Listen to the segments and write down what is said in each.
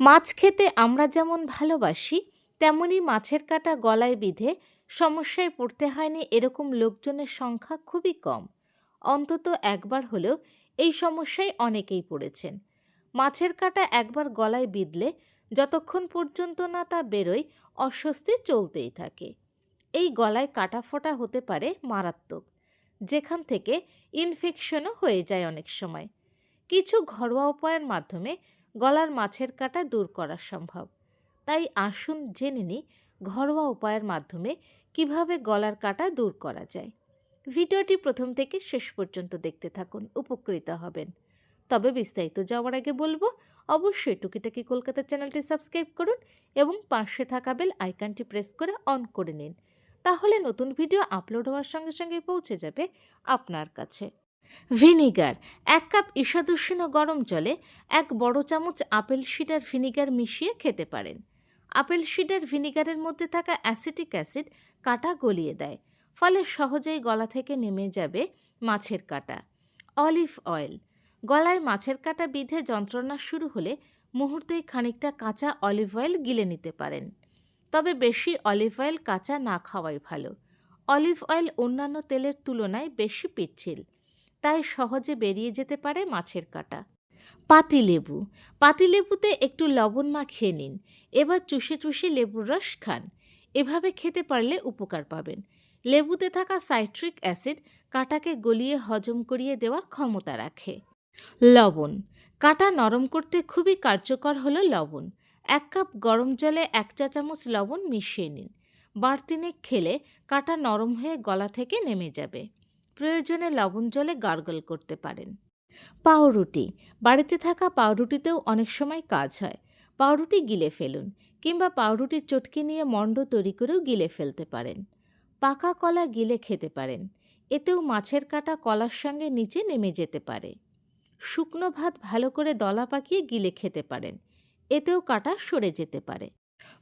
মাছ খেতে আমরা যেমন ভালোবাসি, তেমনি মাছের কাটা গলায় বিঁধে সমস্যায় পড়তে হয়নি এরকম লোকজনের সংখ্যা খুবই কম। অন্তত একবার হলেও এই সমস্যায় অনেকেই পড়েছেন। মাছের কাটা একবার গলায় বিঁধলে যতক্ষণ পর্যন্ত না তা বেরোয়, অস্বস্তি চলতেই থাকে। এই গলায় কাটা ফোটা হতে পারে মারাত্মক, যেখান থেকে ইনফেকশনও হয়ে যায় অনেক সময়। কিছু ঘরোয়া উপায়ের মাধ্যমে গলার মাছের কাটা দূর করা সম্ভব। তাই আসুন জেনে নিই ঘরোয়া উপায়ের মাধ্যমে কীভাবে গলার কাটা দূর করা যায়। ভিডিওটি প্রথম থেকে শেষ পর্যন্ত দেখতে থাকুন, উপকৃত হবেন। তবে বিস্তারিত যাওয়ার আগে বলব, অবশ্যই টুকিটাকি কলকাতা চ্যানেলটি সাবস্ক্রাইব করুন এবং পাশে থাকা বেল আইকনটি প্রেস করে অন করে নিন। তাহলে নতুন ভিডিও আপলোড হওয়ার সঙ্গে সঙ্গে পৌঁছে যাবে আপনার কাছে। ভিনিগার, এক কাপ ঈষদুষ্ণ গরম জলে এক বড় চামচ আপেল সিডার ভিনিগার মিশিয়ে খেতে পারেন। আপেল সিডার ভিনিগারের মধ্যে থাকা অ্যাসিটিক অ্যাসিড কাটা গলিয়ে দেয়, ফলে সহজেই গলা থেকে নেমে যাবে মাছের কাটা। অলিভ অয়েল, গলায় মাছের কাটা বিধে যন্ত্রণা শুরু হলে মুহূর্তেই খানিকটা কাঁচা অলিভ অয়েল গিলে নিতে পারেন। তবে বেশি অলিভ অয়েল কাঁচা না খাওয়াই ভালো। অলিভ অয়েল অন্যান্য তেলের তুলনায় বেশি পিচ্ছিল। তাই সহজে বেরিয়ে যেতে পারে মাছের কাটা। পাতিলেবু। পাতিলেবুতে একটু লবণ মাখিয়ে নিন। এবার চুষে চুষে লেবুর রস খান। এভাবে খেতে পারলে উপকার পাবেন। লেবুতে থাকা সাইট্রিক অ্যাসিড কাটাকে গলিয়ে হজম করিয়ে দেওয়ার ক্ষমতা রাখে। লবণ। কাটা নরম করতে খুবই কার্যকর হলো লবণ। এক কাপ গরম জলে এক চা চামচ লবণ মিশিয়ে নিন। বাড়তিনেক খেলে কাটা নরম হয়ে গলা থেকে নেমে যাবে। প্রয়োজনে লবণ জলে গার্গল করতে পারেন। পাউরুটি। বাড়িতে থাকা পাউরুটিতেও অনেক সময় কাজ হয়। পাউরুটি গিলে ফেলুন কিংবা পাউরুটির চটকি নিয়ে মণ্ড তৈরি করেও গিলে ফেলতে পারেন। পাকা কলা গিলে খেতে পারেন। এতেও মাছের কাটা কলার সঙ্গে নিচে নেমে যেতে পারে। শুকনো ভাত ভালো করে দলা পাকিয়ে গিলে খেতে পারেন। এতেও কাটা সরে যেতে পারে।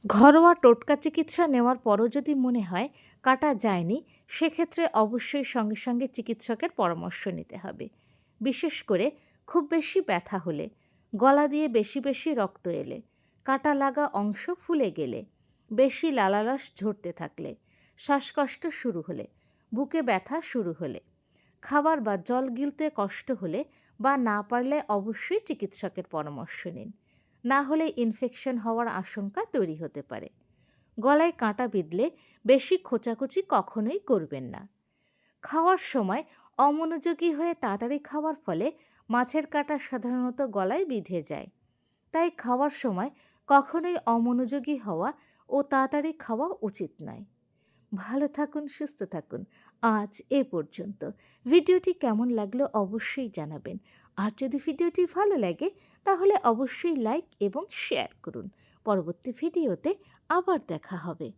ঘরোয়া টোটকা চিকিৎসা নেওয়ার পরও যদি মনে হয় কাটা যায়নি, সেক্ষেত্রে অবশ্যই সঙ্গে সঙ্গে চিকিৎসকের পরামর্শ নিতে হবে। বিশেষ করে খুব বেশি ব্যথা হলে, গলা দিয়ে বেশি বেশি রক্ত এলে, কাটা লাগা অংশ ফুলে গেলে, বেশি লালারস ঝরতে থাকলে, শ্বাসকষ্ট শুরু হলে, বুকে ব্যথা শুরু হলে, খাবার বা জল গিলতে কষ্ট হলে বা না পারলে অবশ্যই চিকিৎসকের পরামর্শ নিন। না হলে ইনফেকশন হওয়ার আশঙ্কা তৈরি হতে পারে। গলায় কাঁটা বিঁধলে বেশি খোঁচাখুচি কখনোই করবেন না। খাওয়ার সময় অমনোযোগী হয়ে তাড়াতাড়ি খাওয়ার ফলে মাছের কাঁটা সাধারণত গলায় বিঁধে যায়। তাই খাওয়ার সময় কখনোই অমনোযোগী হওয়া ও তাড়াতাড়ি খাওয়া উচিত নয়। ভালো থাকুন, সুস্থ থাকুন। আজ এ পর্যন্ত। ভিডিওটি কেমন লাগল অবশ্যই জানাবেন। আর যদি ভিডিওটি ভালো লাগে, তাহলে অবশ্যই লাইক এবং শেয়ার করুন। পরবর্তী ভিডিওতে আবার দেখা হবে।